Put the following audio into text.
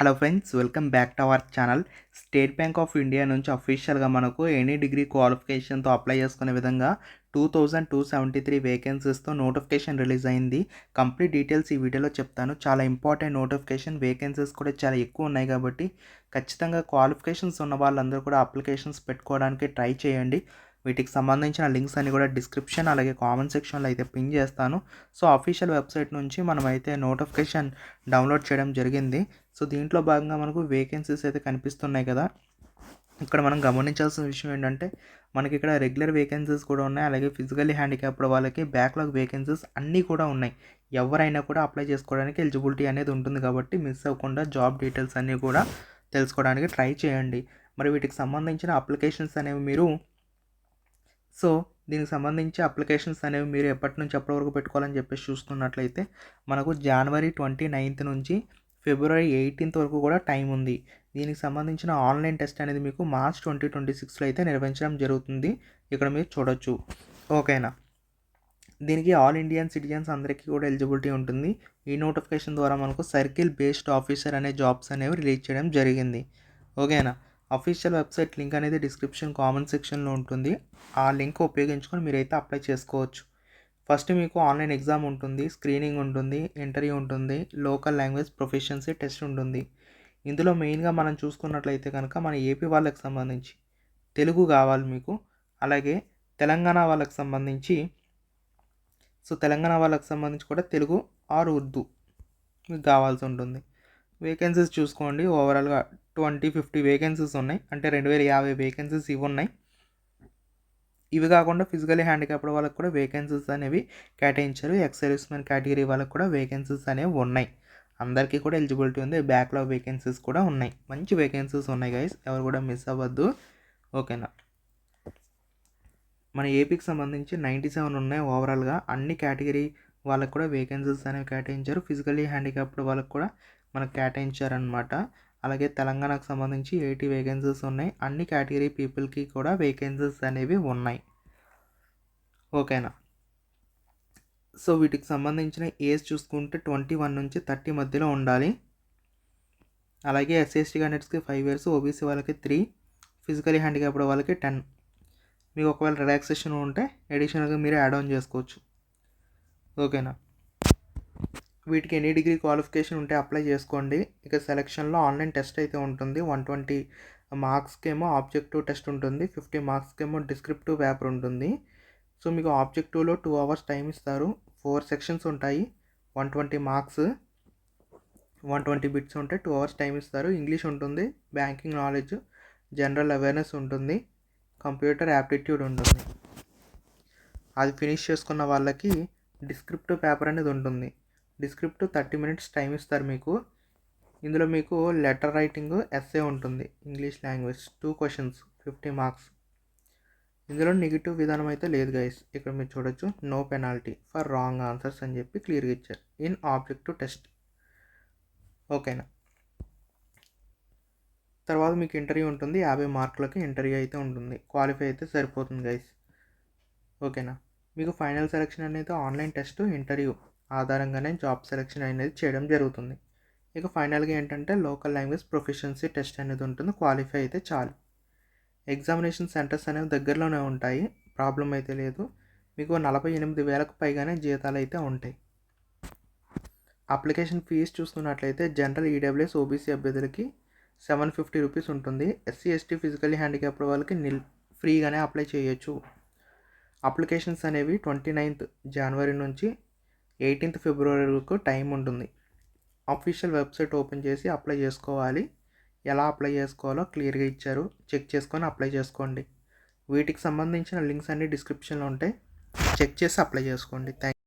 Hello friends welcome back to our channel. State bank of India నుంచి అఫీషియల్గా మనకు any degree క్వాలిఫికేషన్తో apply చేసుకునే విధంగా two thousand two seventy three వేకెన్సీస్తో notification release అయింది. కంప్లీట్ డీటెయిల్స్ ఈ వీడియోలో చెప్తాను. చాలా ఇంపార్టెంట్ నోటిఫికేషన్ వేకెన్సీస్ కూడా చాలా ఎక్కువ ఉన్నాయి కాబట్టి ఖచ్చితంగా క్వాలిఫికేషన్స్ ఉన్న వాళ్ళందరూ కూడా అప్లికేషన్స్ పెట్టుకోవడానికి ట్రై చేయండి. వీటికి సంబంధించిన లింక్స్ అన్ని కూడా డిస్క్రిప్షన్ అలాగే కామెంట్ సెక్షన్లో అయితే పిన్ చేస్తాను. సో అఫీషియల్ వెబ్సైట్ నుంచి మనమైతే నోటిఫికేషన్ డౌన్లోడ్ చేయడం జరిగింది. సో దీంట్లో భాగంగా మనకు వేకెన్సీస్ అయితే కనిపిస్తున్నాయి కదా. ఇక్కడ మనం గమనించాల్సిన విషయం ఏంటంటే మనకి ఇక్కడ రెగ్యులర్ వేకెన్సీస్ కూడా ఉన్నాయి. అలాగే ఫిజికల్లీ హ్యాండిక్యాప్డ్ వాళ్ళకి బ్యాక్లాగ్ వేకెన్సీస్ అన్నీ కూడా ఉన్నాయి. ఎవరైనా కూడా అప్లై చేసుకోవడానికి ఎలిజిబిలిటీ అనేది ఉంటుంది కాబట్టి మిస్ అవ్వకుండా జాబ్ డీటెయిల్స్ అన్నీ కూడా తెలుసుకోవడానికి ట్రై చేయండి. మరి వీటికి సంబంధించిన అప్లికేషన్స్ అనేవి మీరు సో దీనికి సంబంధించి అప్లికేషన్స్ అనేవి మీరు ఎప్పటి నుంచి ఎప్పటి వరకు పెట్టుకోవాలని చెప్పేసి చూసుకున్నట్లయితే మనకు జనవరి ట్వంటీ నైన్త్ నుంచి ఫిబ్రవరి ఎయిటీన్త్ వరకు కూడా టైం ఉంది. దీనికి సంబంధించిన ఆన్లైన్ టెస్ట్ అనేది మీకు మార్చ్ ట్వంటీ ట్వంటీ సిక్స్లో అయితే నిర్వహించడం జరుగుతుంది. ఇక్కడ మీరు చూడొచ్చు. ఓకేనా? దీనికి ఆల్ ఇండియన్ సిటిజన్స్ అందరికీ కూడా ఎలిజిబిలిటీ ఉంటుంది. ఈ నోటిఫికేషన్ ద్వారా మనకు సర్కిల్ బేస్డ్ ఆఫీసర్ అనే జాబ్స్ అనేవి రిలీజ్ చేయడం జరిగింది. ఓకేనా? అఫీషియల్ వెబ్సైట్ లింక్ అనేది డిస్క్రిప్షన్ కామెంట్ సెక్షన్లో ఉంటుంది. ఆ లింక్ ఉపయోగించుకొని మీరైతే అప్లై చేసుకోవచ్చు. ఫస్ట్ మీకు ఆన్లైన్ ఎగ్జామ్ ఉంటుంది స్క్రీనింగ్ ఉంటుంది ఇంటర్వ్యూ ఉంటుంది లోకల్ లాంగ్వేజ్ ప్రొఫెషన్సీ టెస్ట్ ఉంటుంది. ఇందులో మెయిన్గా మనం చూసుకున్నట్లయితే కనుక మన ఏపీ వాళ్ళకి సంబంధించి తెలుగు కావాలి మీకు. అలాగే తెలంగాణ వాళ్ళకి సంబంధించి సో తెలంగాణ వాళ్ళకి సంబంధించి కూడా తెలుగు ఆర్ ఉర్దూ మీకు కావాల్సి ఉంటుంది. వేకెన్సీస్ చూసుకోండి ఓవరాల్గా ట్వంటీ ఫిఫ్టీ వేకెన్సీస్ ఉన్నాయి. అంటే రెండు వేల యాభై వేకెన్సీస్ ఇవి ఉన్నాయి. ఇవి కాకుండా ఫిజికలీ హ్యాండిక్యాప్డ్ వాళ్ళకి కూడా వేకెన్సీస్ అనేవి కేటాయించారు. ఎక్స్ సర్వీస్మెన్ కేటగిరీ వాళ్ళకి కూడా వేకెన్సీస్ అనేవి ఉన్నాయి. అందరికీ కూడా ఎలిజిబిలిటీ ఉంది. బ్యాక్లాగ్ వేకెన్సీస్ కూడా ఉన్నాయి. మంచి వేకెన్సీస్ ఉన్నాయి గైస్ ఎవరు కూడా మిస్ అవ్వద్దు. ఓకేనా మన ఏపీకి సంబంధించి నైంటీ సెవెన్ ఉన్నాయి ఓవరాల్గా అన్ని కేటగిరీ వాళ్ళకి కూడా వేకెన్సీస్ అనేవి కేటాయించారు. ఫిజికలీ హ్యాండిక్యాప్డ్ వాళ్ళకి కూడా మనకు కేటాయించారనమాట అలాగే తెలంగాణకు సంబంధించి ఎయిటీ వేకెన్సీస్ ఉన్నాయి. అన్ని కేటగిరీ పీపుల్కి కూడా వేకెన్సీస్ అనేవి ఉన్నాయి. ఓకేనా? సో వీటికి సంబంధించిన ఏజ్ చూసుకుంటే ట్వంటీ వన్ నుంచి థర్టీ మధ్యలో ఉండాలి. అలాగే ఎస్సీఎస్టీ క్యాండిడేట్స్కి ఫైవ్ ఇయర్స్ ఓబీసీ వాళ్ళకి త్రీ ఫిజికలీ హ్యాండిక్యాప్డ్ వాళ్ళకి టెన్. మీకు ఒకవేళ రిలాక్సేషన్ ఉంటే అడిషనల్గా మీరు యాడ్ ఆన్ చేసుకోవచ్చు. ఓకేనా? వీటికి ఎనీ డిగ్రీ క్వాలిఫికేషన్ ఉంటే అప్లై చేసుకోండి. ఇక సెలక్షన్లో ఆన్లైన్ టెస్ట్ అయితే ఉంటుంది. వన్ ట్వంటీ మార్క్స్కి ఏమో ఆబ్జెక్టివ్ టెస్ట్ ఉంటుంది. ఫిఫ్టీ మార్క్స్కేమో డిస్క్రిప్టివ్ పేపర్ ఉంటుంది. సో మీకు ఆబ్జెక్టివ్లో టూ అవర్స్ టైం ఇస్తారు. ఫోర్ సెక్షన్స్ ఉంటాయి. One twenty marks one twenty bits ఉంటాయి టూ అవర్స్ టైం ఇస్తారు. ఇంగ్లీష్ ఉంటుంది. బ్యాంకింగ్ నాలెడ్జ్ జనరల్ అవేర్నెస్ ఉంటుంది. కంప్యూటర్ యాప్టిట్యూడ్ ఉంటుంది. అది ఫినిష్ చేసుకున్న వాళ్ళకి డిస్క్రిప్టివ్ పేపర్ అనేది ఉంటుంది. డిస్క్రిప్ట్ థర్టీ మినిట్స్ టైం ఇస్తారు మీకు. ఇందులో మీకు లెటర్ రైటింగ్ ఎస్ఏ ఉంటుంది. English language two questions fifty marks ఇందులో నెగిటివ్ విధానం అయితే లేదు గైస్ ఇక్కడ మీరు చూడొచ్చు no penalty for wrong answers అని చెప్పి క్లియర్గా ఇచ్చారు. ఇన్ ఆబ్జెక్టివ్ టెస్ట్ ఓకేనా తర్వాత మీకు ఇంటర్వ్యూ ఉంటుంది. యాభై మార్కులకి ఇంటర్వ్యూ అయితే ఉంటుంది. క్వాలిఫై అయితే సరిపోతుంది గైస్ ఓకేనా మీకు ఫైనల్ సెలెక్షన్ అనేది ఆన్లైన్ టెస్ట్ ఇంటర్వ్యూ. ఆధారంగానే జాబ్ సెలెక్షన్ అనేది చేయడం జరుగుతుంది. ఇక ఫైనల్గా ఏంటంటే లోకల్ లాంగ్వేజ్ ప్రొఫిషియన్సీ టెస్ట్ అనేది ఉంటుంది. క్వాలిఫై అయితే చాలు. ఎగ్జామినేషన్ సెంటర్స్ అనేవి దగ్గరలోనే ఉంటాయి. ప్రాబ్లం అయితే లేదు. మీకు నలభై ఎనిమిది వేలకు పైగానే జీతాలు అయితే ఉంటాయి. అప్లికేషన్ ఫీజు చూసుకున్నట్లయితే జనరల్ ఈడబ్ల్యూఎస్ ఓబీసీ అభ్యర్థులకి సెవెన్ ఫిఫ్టీ రూపీస్ ఉంటుంది. ఎస్సీ ఎస్టీ ఫిజికల్లీ హ్యాండిక్యాప్డ్ వాళ్ళకి నిల్ ఫ్రీగానే అప్లై చేయొచ్చు. అప్లికేషన్స్ అనేవి ట్వంటీ నైన్త్ జనవరి నుంచి ఎయిటీన్త్ ఫిబ్రవరి వరకు టైం ఉంటుంది. అఫీషియల్ వెబ్సైట్ ఓపెన్ చేసి అప్లై చేసుకోవాలి. ఎలా అప్లై చేసుకోవాలో క్లియర్గా ఇచ్చారు. చెక్ చేసుకొని అప్లై చేసుకోండి. వీటికి సంబంధించిన లింక్స్ అన్ని డిస్క్రిప్షన్లో ఉంటాయి. చెక్ చేసి అప్లై చేసుకోండి. థ్యాంక్